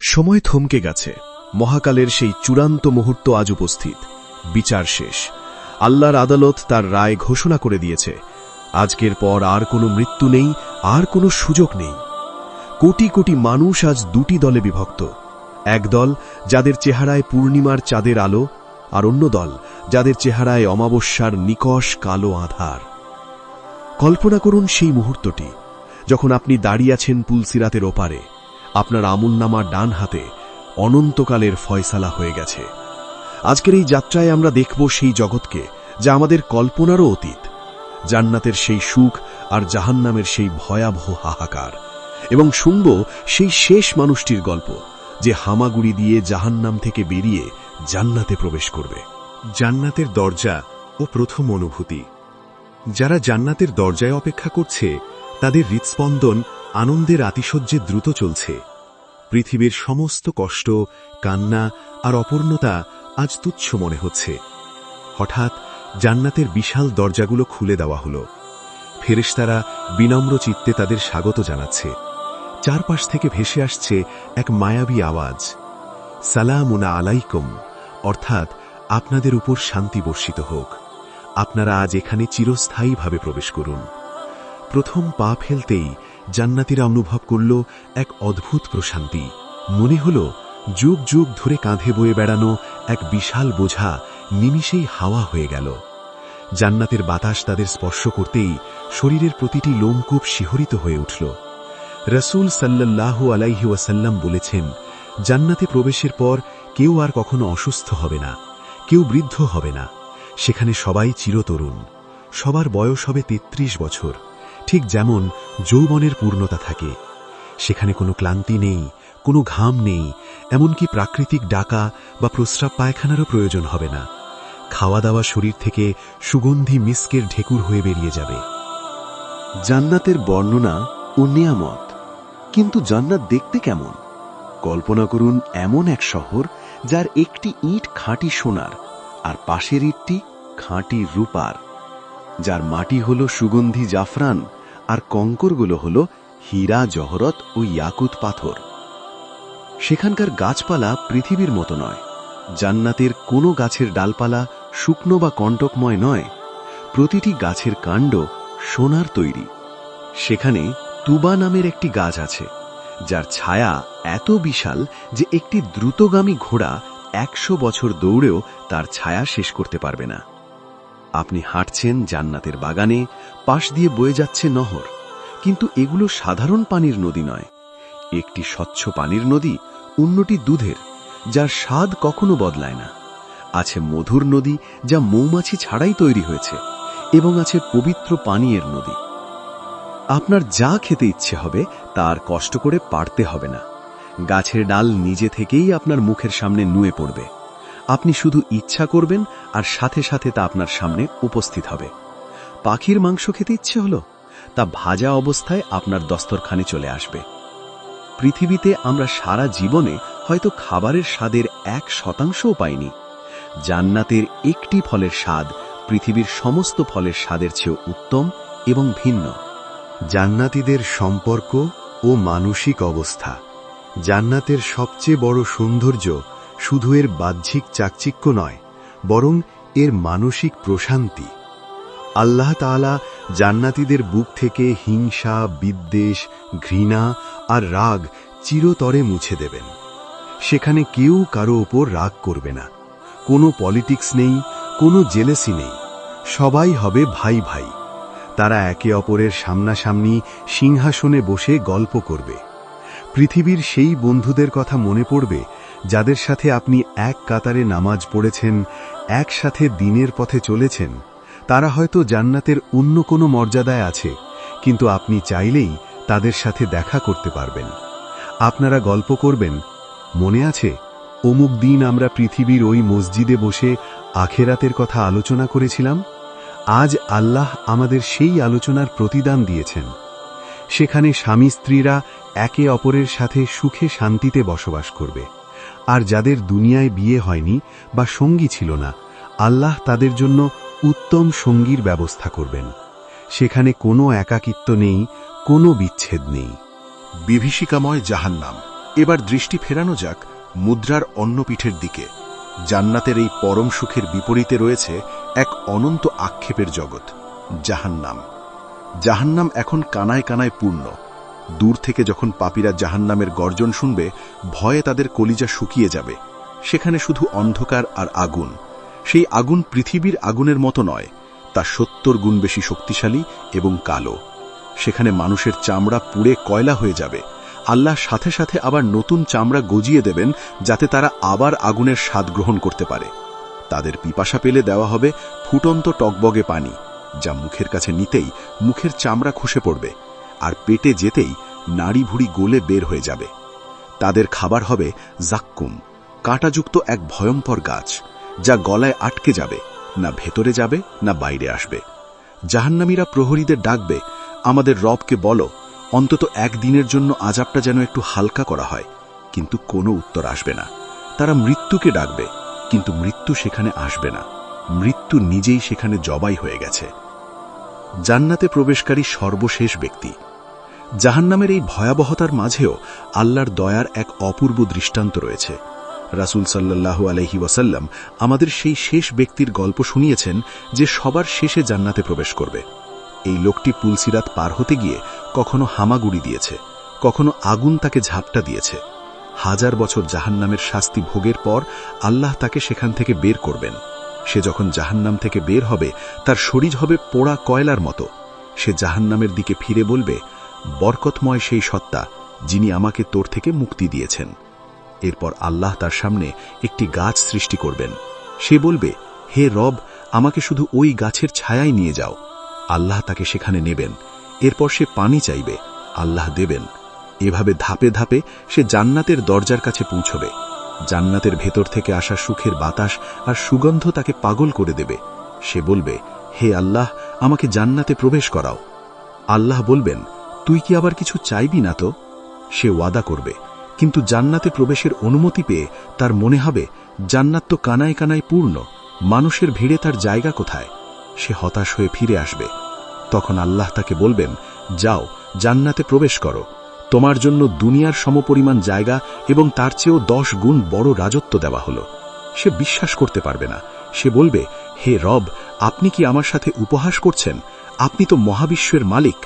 সময় থমকে গেছে। মহাকালের সেই চূড়ান্ত মুহূর্ত আজ উপস্থিত। বিচার শেষ। আল্লাহর আদালত তার রায় ঘোষণা করে দিয়েছে। আজকের পর আর কোনো মৃত্যু নেই, আর কোনো সুযোগ নেই। কোটি কোটি মানুষ আজ দুটি দলে বিভক্ত। এক দল যাদের চেহারায় পূর্ণিমার চাঁদের আলো, আর অন্য দল যাদের চেহারায় অমাবস্যার নিকষ কালো আধার। কল্পনা করুন সেই মুহূর্তটি, যখন আপনি দাঁড়িয়ে আছেন পুলসিরাতের ওপারে। আপনার আমুলনামা ডান হাতে অনন্তকালের ফয়সালা হয়ে গেছে। আজকের এই যাত্রায় আমরা দেখব সেই জগৎকে, যা আমাদের কল্পনারও অতীত। জান্নাতের সেই সুখ আর জাহান্নামের সেই ভয়াবহ হাহাকার। এবং শুনব সেই শেষ মানুষটির গল্প, যে হামাগুড়ি দিয়ে জাহান্নাম থেকে বেরিয়ে জান্নাতে প্রবেশ করবে। জান্নাতের দরজা ও প্রথম অনুভূতি। যারা জান্নাতের দরজায় অপেক্ষা করছে, তাদের হৃৎস্পন্দন আনন্দের আতিশয্যে দ্রুত চলছে। পৃথিবীর সমস্ত কষ্ট, কান্না আর অপূর্ণতা আজ তুচ্ছ মনে হচ্ছে। হঠাৎ জান্নাতের বিশাল দরজাগুলো খুলে দেওয়া হলো। ফেরেশতারা বিনম্র চিত্তে তাদের স্বাগত জানাচ্ছে। চারপাশ থেকে ভেসে আসছে এক মায়াবী আওয়াজ। সালামুনা আলাইকুম, অর্থাৎ আপনাদের উপর শান্তি বর্ষিত হোক। আপনারা আজ এখানে চিরস্থায়ীভাবে প্রবেশ করুন। প্রথম পা ফেলতেই জান্নাতিরা অনুভব করল এক অদ্ভুত প্রশান্তি। মনে হল যুগ যুগ ধরে কাঁধে বয়ে বেড়ানো এক বিশাল বোঝা নিমিষেই হাওয়া হয়ে গেল। জান্নাতের বাতাস তাদের স্পর্শ করতেই শরীরের প্রতিটি লোমকূপ শিহরিত হয়ে উঠল। রসুল সাল্লাল্লাহু আলাইহি ওয়াসাল্লাম বলেছেন, জান্নাতে প্রবেশের পর কেউ আর কখনো অসুস্থ হবে না, কেউ বৃদ্ধ হবে না। সেখানে সবাই চিরতরুণ। সবার বয়স হবে ৩৩ বছর। ঠিক যেমন যৌবনের পূর্ণতা থাকে। সেখানে কোনো ক্লান্তি নেই, কোনো ঘাম নেই, এমনকি প্রাকৃতিক ডাকা বা প্রস্রাব পায়খানারও প্রয়োজন হবে না। খাওয়া দাওয়া শরীর থেকে সুগন্ধি মিস্কের ঢেকুর হয়ে বেরিয়ে যাবে। জান্নাতের বর্ণনা ও নিয়ামত। কিন্তু জান্নাত দেখতে কেমন? কল্পনা করুন এমন এক শহর যার একটি ইট খাঁটি সোনার আর পাশের ইটটি খাঁটি রূপার। যার মাটি হল সুগন্ধি জাফরান আর কঙ্করগুলো হল হীরা, জহরত ও ইয়াকুত পাথর। সেখানকার গাছপালা পৃথিবীর মতো নয়। জান্নাতের কোনো গাছের ডালপালা শুকনো বা কণ্টকময় নয়। প্রতিটি গাছের কাণ্ড সোনার তৈরি। সেখানে তুবা নামের একটি গাছ আছে, যার ছায়া এত বিশাল যে একটি দ্রুতগামী ঘোড়া একশো বছর দৌড়েও তার ছায়া শেষ করতে পারবে না। আপনি হাঁটছেন জান্নাতের বাগানে, পাশ দিয়ে বয়ে যাচ্ছে নহর। কিন্তু এগুলো সাধারণ পানির নদী নয়। একটি স্বচ্ছ পানির নদী অন্যটি দুধের, যার স্বাদ কখনো বদলায় না। আছে মধুর নদী যা মৌমাছি ছাড়াই তৈরি হয়েছে এবং আছে পবিত্র পানীয়ের নদী। আপনার যা খেতে ইচ্ছে হবে তার কষ্ট করে পারতে হবে না। গাছের ডাল নিজে থেকেই আপনার মুখের সামনে নুয়ে পড়বে। আপনি শুধু ইচ্ছা করবেন আর সাথে সাথে তা আপনার সামনে উপস্থিত হবে। পাখির মাংস খেতে ইচ্ছে হলো? তা ভাজা অবস্থায় আপনার দস্তরখানে চলে আসবে। পৃথিবীতে আমরা সারা জীবনে হয়তো খাবারের স্বাদের এক শতাংশও পাইনি। জান্নাতের একটি ফলের স্বাদ পৃথিবীর সমস্ত ফলের স্বাদের চেয়েও উত্তম এবং ভিন্ন। জান্নাতীদের সম্পর্ক ও মানসিক অবস্থা। জান্নাতের সবচেয়ে বড় সৌন্দর্য শুধু এর বাহ্যিক চাকচিক্য নয়, বরং এর মানসিক প্রশান্তি। আল্লাহ তাআলা জান্নাতীদের বুক থেকে হিংসা, বিদ্বেষ, ঘৃণা আর রাগ চিরতরে মুছে দেবেন। সেখানে কেউ কারও ওপর রাগ করবে না। কোনো পলিটিক্স নেই, কোনো জেলেসি নেই। সবাই হবে ভাই ভাই। তারা একে অপরের সামনাসামনি সিংহাসনে বসে গল্প করবে। পৃথিবীর সেই বন্ধুদের কথা মনে পড়বে যাদের সাথে আপনি এক কাতারে নামাজ পড়েছেন, একসাথে দিনের পথে চলেছেন, তারা হয়তো জান্নাতের অন্য কোনো মর্যাদায় আছে, কিন্তু আপনি চাইলেই তাদের সাথে দেখা করতে পারবেন। আপনারা গল্প করবেন, মনে আছে, অমুক দিন আমরা পৃথিবীর ওই মসজিদে বসে আখেরাতের কথা আলোচনা করেছিলাম? আজ আল্লাহ আমাদের সেই আলোচনার প্রতিদান দিয়েছেন। সেখানে স্বামী স্ত্রীরা একে অপরের সাথে সুখে শান্তিতে বসবাস করবে। আর যাদের দুনিয়ায় বিয়ে হয়নি বা সঙ্গী ছিল না, আল্লাহ তাদের জন্য উত্তম সঙ্গীর ব্যবস্থা করবেন। সেখানে কোনো একাকিত্ব নেই, কোনো বিচ্ছেদ নেই। বিভীষিকাময় জাহান্নাম। এবার দৃষ্টি ফেরানো যাক মুদ্রার অন্য পিঠের দিকে। জান্নাতের এই পরম সুখের বিপরীতে রয়েছে এক অনন্ত আক্ষেপের জগৎ, জাহান্নাম। জাহান্নাম এখন কানায় কানায় পূর্ণ। দূর থেকে যখন পাপীরা জাহান্নামের গর্জন শুনবে, ভয়ে তাদের কলিজা শুকিয়ে যাবে। সেখানে শুধু অন্ধকার আর আগুন। সেই আগুন পৃথিবীর আগুনের মতো নয়, তা সত্তর গুণ বেশি শক্তিশালী এবং কালো। সেখানে মানুষের চামড়া পুড়ে কয়লা হয়ে যাবে। আল্লাহ সাথে সাথে আবার নতুন চামড়া গজিয়ে দেবেন, যাতে তারা আবার আগুনের স্বাদ গ্রহণ করতে পারে। তাদের পিপাসা পেলে দেওয়া হবে ফুটন্ত টকবগে পানি, যা মুখের কাছে নিতেই মুখের চামড়া খসে পড়বে। আর পেটে যেতেই নাড়ি ভুড়ি গলে বের হয়ে যাবে। তাদের খাবার হবে জাক্কুম, কাঁটাযুক্ত এক ভয়ঙ্কর গাছ, যা গলায় আটকে যাবে, না ভেতরে যাবে, না বাইরে আসবে। জাহান্নামীরা প্রহরীদের ডাকবে, আমাদের রবকে বলো, অন্তত একদিনের জন্য আজাবটা যেন একটু হালকা করা হয়। কিন্তু কোনো উত্তর আসবে না। তারা মৃত্যুকে ডাকবে, কিন্তু মৃত্যু সেখানে আসবে না। মৃত্যু নিজেই সেখানে জবাই হয়ে গেছে। জান্নাতে প্রবেশকারী সর্বশেষ ব্যক্তি। জাহান্নামের এই ভয়াবহতার মাঝেও আল্লাহর দয়ার এক অপূর্ব দৃষ্টান্ত রয়েছে। রাসুল সাল্লাল্লাহু আলহি ওয়াসাল্লাম আমাদের সেই শেষ ব্যক্তির গল্প শুনিয়েছেন যে সবার শেষে জান্নাতে প্রবেশ করবে। এই লোকটি পুলসিরাত পার হতে গিয়ে কখনো হামাগুড়ি দিয়েছে, কখনো আগুন তাকে ঝাপটা দিয়েছে। হাজার বছর জাহান্নামের শাস্তি ভোগের পর আল্লাহ তাকে সেখান থেকে বের করবেন। সে যখন জাহান্নাম থেকে বের হবে, তার শরীর হবে পোড়া কয়লার মতো। সে জাহান্নামের দিকে ফিরে বলবে বরকতময় সেই সত্তা যিনি আমাকে তোর থেকে মুক্তি দিয়েছেন। এরপর আল্লাহ তার সামনে একটি গাছ সৃষ্টি করবেন। সে বলবে, হে রব, আমাকে শুধু ওই গাছের ছায়ায় নিয়ে যাও। আল্লাহ তাকে সেখানে নেবেন। এরপর সে পানি চাইবে। আল্লাহ দেবেন। এভাবে ধাপে ধাপে সে জান্নাতের দরজার কাছে পৌঁছবে। জান্নাতের ভেতর থেকে আসা সুখের বাতাস আর সুগন্ধ তাকে পাগল করে দেবে। সে বলবে, হে আল্লাহ, আমাকে জান্নাতে প্রবেশ করাও। আল্লাহ বলবেন তুই কি আবার কিছু চাইবি না তো? সে ওয়াদা করবে। কিন্তু জান্নাতে প্রবেশের অনুমতি পেয়ে তার মনে হবে, জান্নাত তো কানায় কানায় পূর্ণ, মানুষের ভিড়ে তার জায়গা কোথায়? সে হতাশ হয়ে ফিরে আসবে। তখন আল্লাহ তাকে বলবেন, যাও, জান্নাতে প্রবেশ করো। তোমার জন্য দুনিয়ার সমপরিমাণ জায়গা এবং তার চেয়েও দশ গুণ বড় রাজত্ব দেওয়া হলো। সে বিশ্বাস করতে পারবে না। সে বলবে, হে রব, আপনি কি আমার সাথে উপহাস করছেন? আপনি তো মহাবিশ্বের মালিক।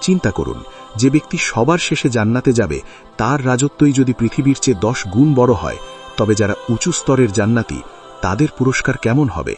চিন্তা করুন, যে ব্যক্তি সবার শেষে জান্নাতে যাবে, তার রাজত্বই যদি পৃথিবীর চেয়ে দশ গুণ বড় হয়, তবে যারা উঁচু স্তরের জান্নাতি, তাদের পুরস্কার কেমন হবে?